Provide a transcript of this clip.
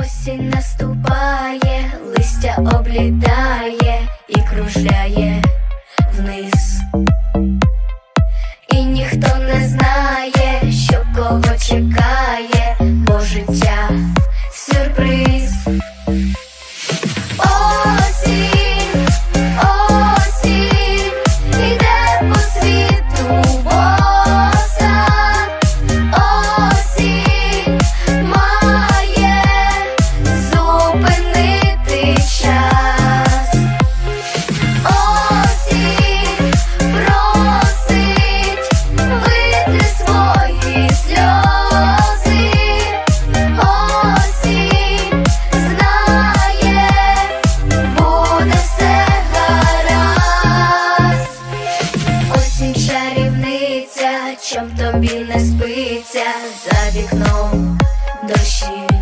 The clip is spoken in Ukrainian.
Осінь наступає, листя облітає і кружляє вниз. І ніхто не знає, що кого чекає, бо життя сюрприз. чом тобі не спиться за вікном дощі.